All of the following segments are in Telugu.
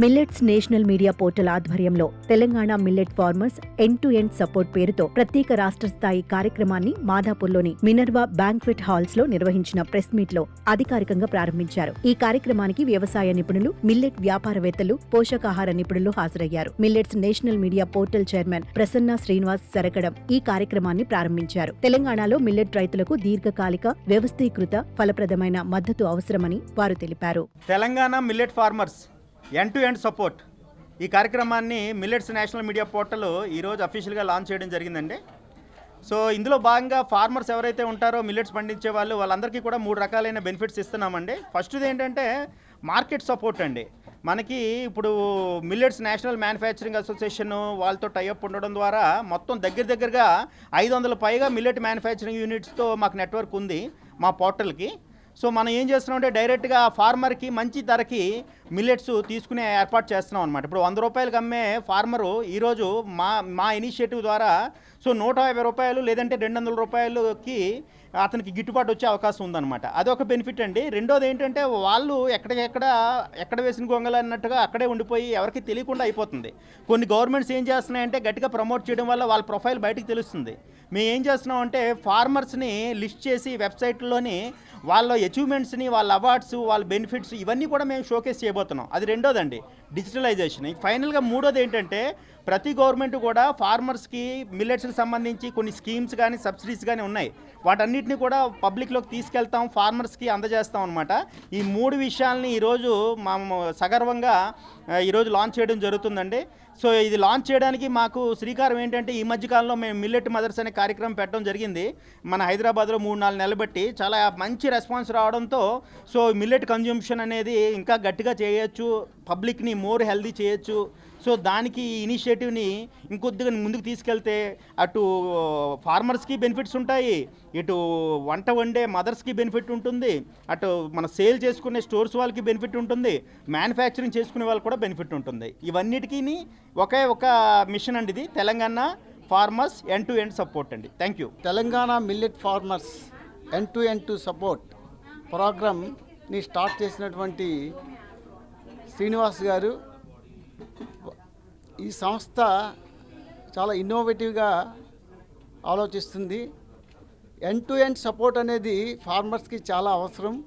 మిల్లెట్స్ నేషనల్ మీడియా పోర్టల్ ఆధ్వర్యంలో Telangana millet farmers end to end support పేరుతో ప్రత్యేక రాష్ట్ర స్థాయి కార్యక్రమాన్ని మాధాపూర్లోని మినర్వా బ్యాంక్వెట్ హాల్స్లో నిర్వహించిన ప్రెస్ మీట్లో అధికారికంగా ప్రారంభించారు. ఈ కార్యక్రమానికి వ్యవసాయ నిపుణులు మిల్లెట్ వ్యాపారవేత్తలు పోషకాహార నిపుణులు హాజరయ్యారు. Millets national media portal chairman Prasanna Srinivas సరకడం ఈ కార్యక్రమాన్ని ప్రారంభించారు. తెలంగాణలో మిల్లెట్ రైతులకు దీర్ఘకాలిక వ్యవస్థీకృత ఫలప్రదమైన మద్దతు అవసరమని వారు తెలిపారు. Telangana millet farmers end to end support ఈ కార్యక్రమాన్ని మిల్లెట్స్ నేషనల్ మీడియా పోర్టల్ ఈరోజు అఫీషియల్గా లాంచ్ చేయడం జరిగిందండి. సో ఇందులో భాగంగా ఫార్మర్స్ ఎవరైతే ఉంటారో మిల్లెట్స్ పండించే వాళ్ళు వాళ్ళందరికీ కూడా మూడు రకాలైన బెనిఫిట్స్ ఇస్తున్నామండి. ఫస్ట్ది ఏంటంటే మార్కెట్ సపోర్ట్ అండి. మనకి ఇప్పుడు మిల్లెట్స్ నేషనల్ మ్యానుఫ్యాక్చరింగ్ అసోసియేషన్ వాళ్ళతో టైఅప్ ఉండడం ద్వారా మొత్తం దగ్గర దగ్గరగా ఐదు వందల పైగా మిల్లెట్ మ్యానుఫ్యాక్చరింగ్ యూనిట్స్తో మాకు నెట్వర్క్ ఉంది మా పోర్టల్కి సో మనం ఏం చేస్తున్నాం అంటే డైరెక్ట్గా ఫార్మర్కి మంచి ధరకి మిల్లెట్స్ తీసుకునే ఏర్పాటు చేస్తున్నాం అనమాట ఇప్పుడు వంద రూపాయలకి అమ్మే ఫార్మరు ఈరోజు మా మా ఇనిషియేటివ్ ద్వారా సో నూట యాభై రూపాయలు లేదంటే రెండు వందల రూపాయలకి అతనికి గిట్టుబాటు వచ్చే అవకాశం ఉందన్నమాట. అదొక బెనిఫిట్ అండి. రెండోది ఏంటంటే వాళ్ళు ఎక్కడికెక్కడ ఎక్కడ వేసిన గొంగలు అన్నట్టుగా అక్కడే ఉండిపోయి ఎవరికి తెలియకుండా అయిపోతుంది. కొన్ని గవర్నమెంట్స్ ఏం చేస్తున్నాయంటే గట్టిగా ప్రమోట్ చేయడం వల్ల వాళ్ళ ప్రొఫైల్ బయటకు తెలుస్తుంది. మేము ఏం చేస్తున్నాం అంటే ఫార్మర్స్ని లిస్ట్ చేసి వెబ్సైట్లోని వాళ్ళ అచీవ్మెంట్స్ని వాళ్ళ అవార్డ్స్ వాళ్ళ బెనిఫిట్స్ ఇవన్నీ కూడా మేము షోకేస్ చేయబోతున్నాం. అది రెండోదండి. డిజిటలైజేషన్ ఫైనల్గా మూడోది ఏంటంటే ప్రతి గవర్నమెంట్ కూడా ఫార్మర్స్కి మిల్లెట్స్కి సంబంధించి కొన్ని స్కీమ్స్ కానీ సబ్సిడీస్ కానీ ఉన్నాయి. వాటన్ని వాటన్నిటిని కూడా పబ్లిక్లోకి తీసుకెళ్తాం ఫార్మర్స్కి అందజేస్తాం అనమాట ఈ మూడు విషయాల్ని ఈరోజు మేము సగర్వంగా ఈరోజు లాంచ్ చేయడం జరుగుతుందండి. సో ఇది లాంచ్ చేయడానికి మాకు శ్రీకారం ఏంటంటే ఈ మధ్యకాలంలో మేము మిల్లెట్ మదర్స్ అనే కార్యక్రమం పెట్టడం జరిగింది. మన హైదరాబాద్లో మూడు నాలుగు నెలలు బట్టి చాలా మంచి రెస్పాన్స్ రావడంతో సో మిల్లెట్ కన్జ్యూమ్షన్ అనేది ఇంకా గట్టిగా చేయొచ్చు పబ్లిక్ని మోర్ హెల్దీ చేయొచ్చు. సో దానికి ఈ ఇనిషియేటివ్ని ఇంకొద్దిగా ముందుకు తీసుకెళ్తే అటు ఫార్మర్స్కి బెనిఫిట్స్ ఉంటాయి ఇటు వంట వండే మదర్స్కి బెనిఫిట్ ఉంటుంది అటు మన సేల్ చేసుకునే స్టోర్స్ వాళ్ళకి బెనిఫిట్ ఉంటుంది మ్యానుఫ్యాక్చరింగ్ చేసుకునే వాళ్ళకి కూడా బెనిఫిట్ ఉంటుంది. ఇవన్నిటికీ ఒకే ఒక మిషన్ అండి ఇది. Telangana farmers end to end support అండి. Thank you Telangana millet farmers end to end to support ప్రోగ్రామ్ని స్టార్ట్ చేసినటువంటి శ్రీనివాస్ గారు. ఈ సంస్థ చాలా ఇన్నోవేటివ్గా ఆలోచిస్తుంది. ఎన్ టు ఎండ్ సపోర్ట్ అనేది ఫార్మర్స్కి చాలా అవసరం.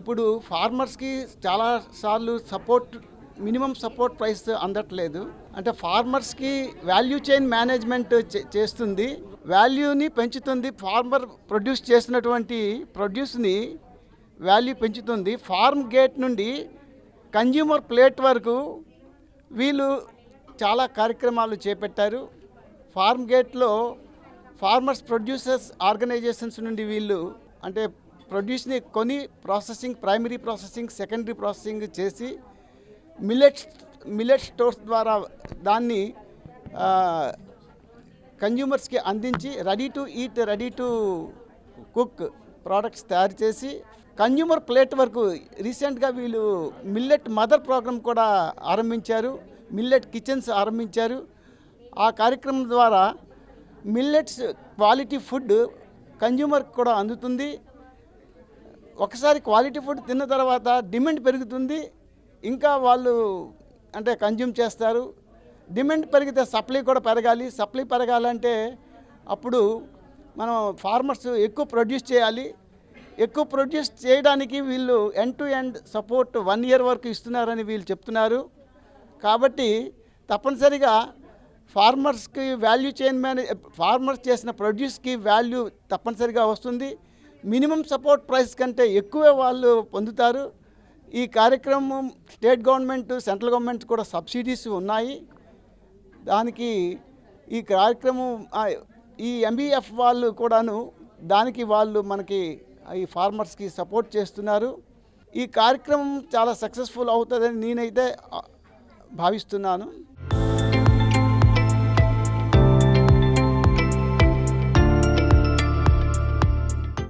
ఇప్పుడు ఫార్మర్స్కి చాలా సార్లు సపోర్ట్ మినిమం సపోర్ట్ ప్రైస్ అందట్లేదు. అంటే ఫార్మర్స్కి వాల్యూ చైన్ మేనేజ్మెంట్ చే- చేస్తుంది. వాల్యూని పెంచుతుంది. ఫార్మర్ ప్రొడ్యూస్ చేసినటువంటి ప్రొడ్యూస్ని వాల్యూ పెంచుతుంది. ఫార్మ్ గేట్ నుండి కన్జ్యూమర్ ప్లేట్ వరకు వీళ్ళు చాలా కార్యక్రమాలు చేపట్టారు. ఫార్మ్ గేట్లో ఫార్మర్స్ ప్రొడ్యూసర్స్ ఆర్గనైజేషన్స్ నుండి వీళ్ళు అంటే ప్రొడ్యూస్ని కొని processing primary processing secondary processing చేసి మిల్లెట్స్ మిల్లెట్ స్టోర్స్ ద్వారా దాన్ని కన్జ్యూమర్స్కి అందించి ready to eat ready to cook products తయారు చేసి కన్జ్యూమర్ ప్లేట్ వరకు రీసెంట్గా వీళ్ళు మిల్లెట్ మదర్ ప్రోగ్రామ్ కూడా ఆరంభించారు. మిల్లెట్ కిచెన్స్ ఆరంభించారు. ఆ కార్యక్రమం ద్వారా మిల్లెట్స్ క్వాలిటీ ఫుడ్ కన్జ్యూమర్కి కూడా అందుతుంది. ఒకసారి క్వాలిటీ ఫుడ్ తిన్న తర్వాత డిమాండ్ పెరుగుతుంది. ఇంకా వాళ్ళు అంటే కన్జ్యూమ్ చేస్తారు. డిమాండ్ పెరిగితే సప్లై కూడా పెరగాలి. సప్లై పెరగాలంటే అప్పుడు మనం ఫార్మర్స్ ఎక్కువ ప్రొడ్యూస్ చేయాలి. ఎక్కువ ప్రొడ్యూస్ చేయడానికి వీళ్ళు end to end support one year వరకు ఇస్తున్నారని వీళ్ళు చెప్తున్నారు. కాబట్టి తప్పనిసరిగా ఫార్మర్స్కి వాల్యూ చైన్ మేనేజ్ ఫార్మర్స్ చేసిన ప్రొడ్యూస్కి వాల్యూ తప్పనిసరిగా వస్తుంది. మినిమం సపోర్ట్ ప్రైస్ కంటే ఎక్కువే వాళ్ళు పొందుతారు. ఈ కార్యక్రమం స్టేట్ గవర్నమెంట్ సెంట్రల్ గవర్నమెంట్ కూడా సబ్సిడీస్ ఉన్నాయి. దానికి ఈ కార్యక్రమం ఈ ఎంబీఎఫ్ వాళ్ళు కూడాను దానికి వాళ్ళు మనకి ఈ ఫార్మర్స్కి సపోర్ట్ చేస్తున్నారు. ఈ కార్యక్రమం చాలా సక్సెస్ఫుల్ అవుతుందని నేనైతే భావిస్తున్నాను.